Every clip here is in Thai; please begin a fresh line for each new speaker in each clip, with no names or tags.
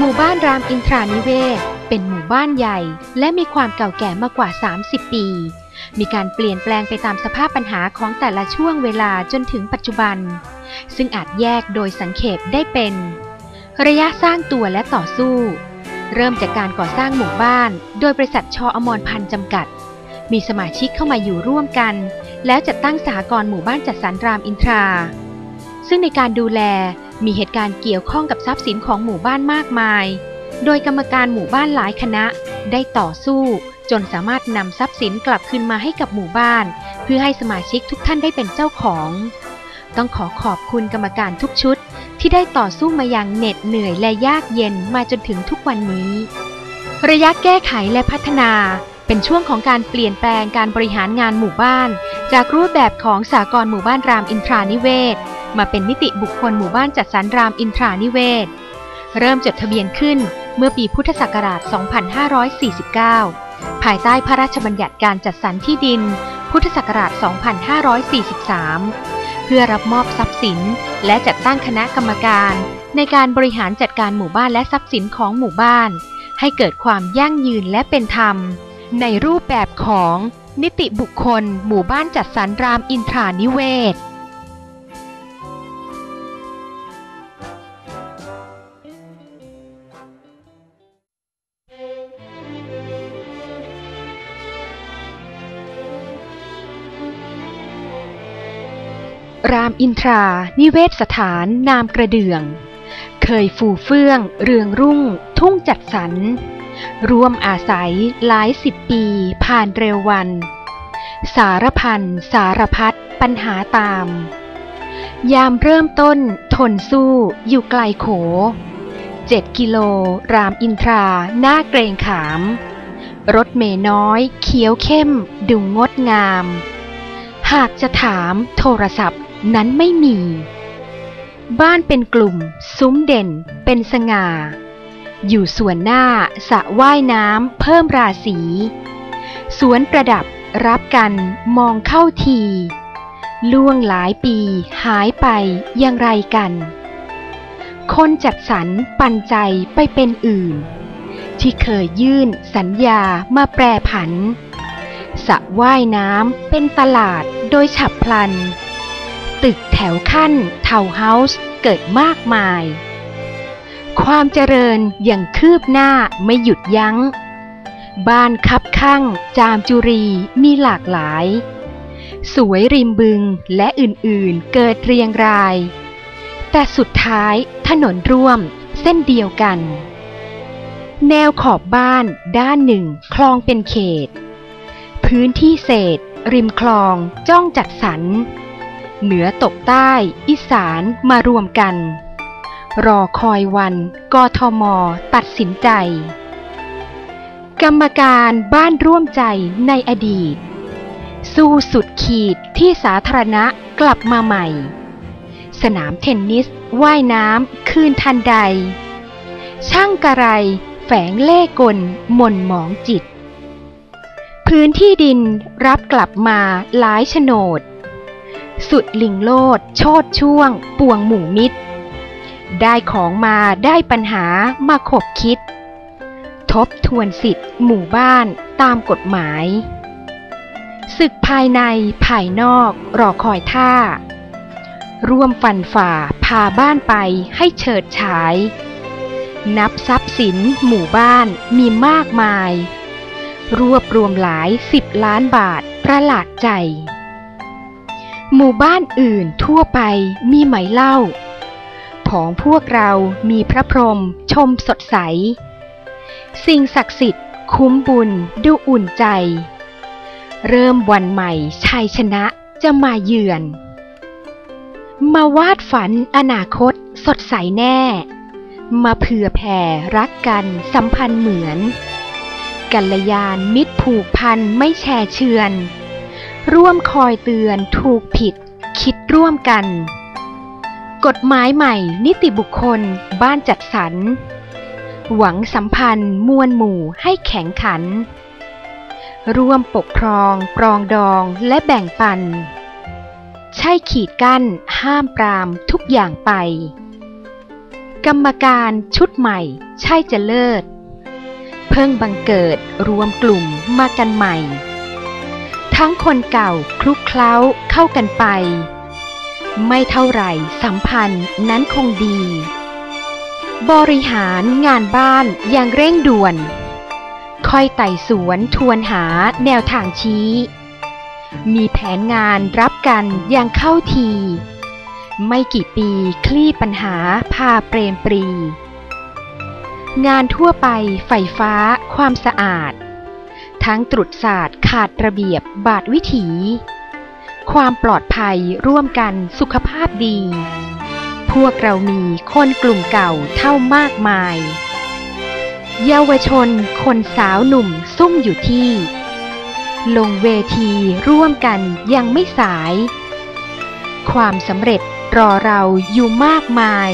หมู่บ้านรามอินทรานิเวศ เป็นหมู่บ้านใหญ่ และมีความเก่าแก่มากกว่า 30 ปี มีการเปลี่ยนแปลงไปตามสภาพปัญหาของแต่ละช่วงเวลาจนถึงปัจจุบัน ซึ่งอาจแยกโดยสังเขปได้เป็น ระยะสร้างตัวและต่อสู้ เริ่มจากการก่อสร้างหมู่บ้าน โดยบริษัทชออมรพันธ์จำกัด มีสมาชิกเข้ามาอยู่ร่วมกัน แล้วจัดตั้งสหกรณ์หมู่บ้านจัดสรรรามอินทรา ซึ่งในการดูแล มีเหตุการณ์เกี่ยวข้องกับทรัพย์สินของหมู่บ้านมากมาย โดยกรรมการหมู่บ้านหลายคณะได้ต่อสู้ จนสามารถนำทรัพย์สินกลับคืนมาให้กับหมู่บ้าน เพื่อให้สมาชิกทุกท่านได้เป็นเจ้าของ ต้องขอขอบคุณกรรมการทุกชุด ที่ได้ต่อสู้มาอย่างเหน็ดเหนื่อยและยากเย็นมาจนถึงทุกวันนี้ ระยะแก้ไขและพัฒนาเป็นช่วงของการเปลี่ยนแปลงการบริหารงานหมู่บ้าน จากรูปแบบของสากลหมู่บ้านรามอินทรานิเวศมาเป็นนิติบุคคลหมู่บ้านจัดสรรรามอินทรานิเวศ เริ่มจดทะเบียนขึ้นเมื่อปีพุทธศักราช 2549 ภายใต้พระราชบัญญัติการจัดสรรที่ดิน พุทธศักราช 2543 เพื่อรับมอบทรัพย์สิน และจัดตั้งคณะกรรมการ ในการบริหารจัดการหมู่บ้านและทรัพย์สินของหมู่บ้าน ให้เกิดความยั่งยืนและเป็นธรรม ในรูปแบบของนิติบุคคล หมู่บ้านจัดสรรรามอินทรานิเวศ รามอินทรา นิเวศสถานนามกระเดื่อง เคยฟูเฟื่อง เรืองรุ่ง ทุ่งจัดสรรร่วมอาศัยหลายสิบปีผ่านเร็ววัน สารพันสารพัดปัญหาตาม ยามเริ่มต้นทนสู้อยู่ไกลโข เจ็ดกิโลรามอินทราหน้าเกรงขาม รถเมน้อย เขียวเข้ม ดุงงดงาม หากจะถามโทรศัพท์ นั้นไม่มี บ้านเป็นกลุ่ม ซุ้มเด่น เป็นสง่า อยู่ส่วนหน้าสระว่ายน้ำเพิ่มราศีสวนประดับรับกันมองเข้าที ล่วงหลายปีหายไปอย่างไรกัน คนจัดสรรปันใจไปเป็นอื่น ที่เคยยื่นสัญญามาแปรผันสระว่ายน้ำเป็นตลาดโดยฉับพลัน ตึกแถวขั้นเทาวน์เฮาส์เกิดมากมาย ความเจริญอย่างคืบหน้าไม่หยุดยัง้ง บ้านคับข้างจามจุรีมีหลากหลาย สวยริมบึงและอื่นๆเกิดเรียงราย แต่สุดท้ายถนนร่วมเส้นเดียวกัน แนวขอบบ้านด้านหนึ่งคลองเป็นเขต พื้นที่เศษ ริมคลองจ้องจัดสรร เหนือตกใต้ อีสานมารวมกัน รอคอยวันกทม ตัดสินใจ กรรมการบ้านร่วมใจในอดีต สู้สุดขีดที่สาธารณะกลับมาใหม่ สนามเทนนิสว่ายน้ำคืนทันใด ช่างกระไรแฝงเล่กลหม่นหมองจิต พื้นที่ดินรับกลับมาหลายโฉนด สุดลิงโลด โชดช่วง ปวงหมู่มิตร ได้ของมาได้ปัญหามาขบคิด ทบทวนสิทธิ์ หมู่บ้านตามกฎหมาย ศึกภายในภายนอกรอคอยท่า ร่วมฟันฝ่าพาบ้านไปให้เฉิดฉาย นับทรัพย์สินหมู่บ้านมีมากมาย รวบรวมหลายสิบล้านบาทประหลาดใจ หมู่บ้านอื่นทั่วไปมีไหมเล่า ของพวกเรามีพระพรหมชมสดใส สิ่งศักดิ์สิทธิ์ คุ้มบุญดูอุ่นใจ เริ่มวันใหม่ชัยชนะจะมาเยือน มาวาดฝันอนาคตสดใสแน่ มาเผื่อแผ่รักกันสัมพันธ์เหมือน กัลยาณมิตรผูกพันไม่แช่เชือน ร่วมคอยเตือนถูกผิด คิดร่วมกัน กฎหมายใหม่ นิติบุคคล บ้านจัดสรร หวังสัมพันธ์ มวลหมู่ให้แข็งขัน ร่วมปกครอง ปรองดองและแบ่งปัน ใช่ขีดกั้น ห้ามปรามทุกอย่างไป กรรมการชุดใหม่ ใช่จะเลิศ เพิ่งบังเกิดรวมกลุ่มมากันใหม่ ทั้งคนเก่าคลุกเคล้าเข้ากันไป ไม่เท่าไหร่สัมพันธ์นั้นคงดี บริหารงานบ้านอย่างเร่งด่วน ค่อยไต่สวนทวนหาแนวทางชี้ มีแผนงานรับกันอย่างเข้าที ไม่กี่ปีคลี่ปัญหาพาเปรมปรี งานทั่วไปไฟฟ้าความสะอาด ทั้งตรุษศาสตร์ขาดระเบียบบาดวิถี ความปลอดภัยร่วมกันสุขภาพดี พวกเรามีคนกลุ่มเก่าเท่ามากมาย เยาวชนคนสาวหนุ่มซุ่มอยู่ที่ ลงเวทีร่วมกันยังไม่สาย ความสำเร็จรอเราอยู่มากมาย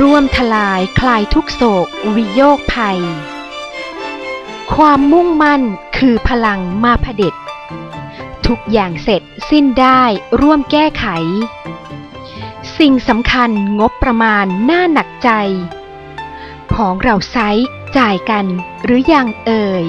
ร่วมทลายคลายทุกโศกวิโยคภัย ความมุ่งมั่นคือพลังมาพเด็จทุกอย่างเสร็จสิ้นได้ร่วมแก้ไข สิ่งสำคัญงบประมาณน่าหนักใจ ของเราไซจ่ายกันหรือยังเอ่ย